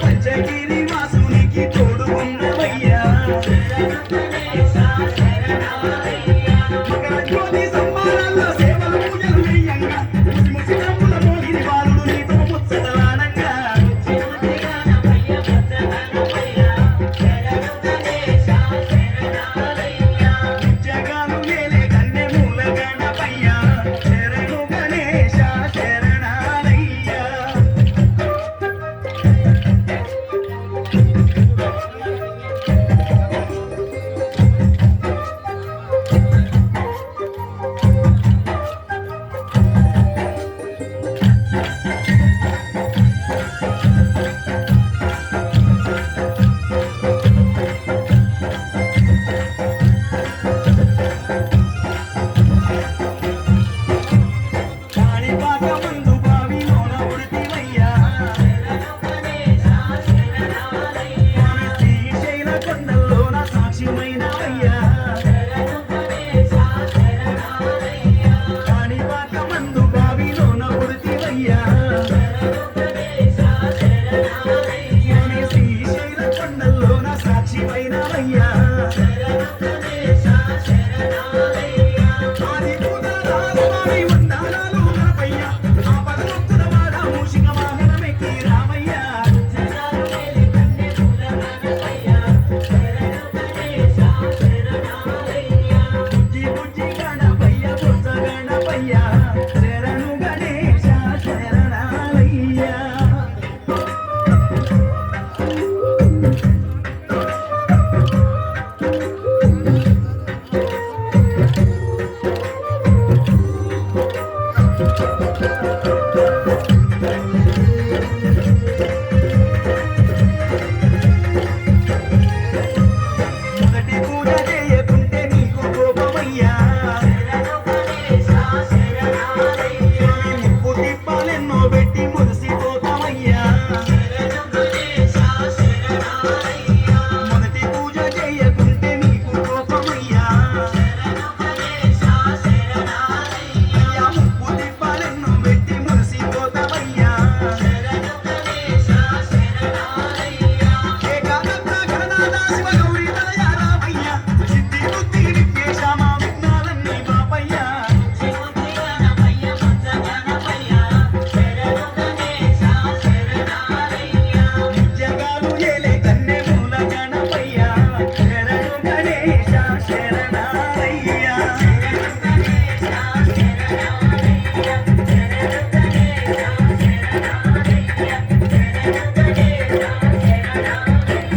Panchagiri వాసునికి తోడుకున్నవయ్యా I know.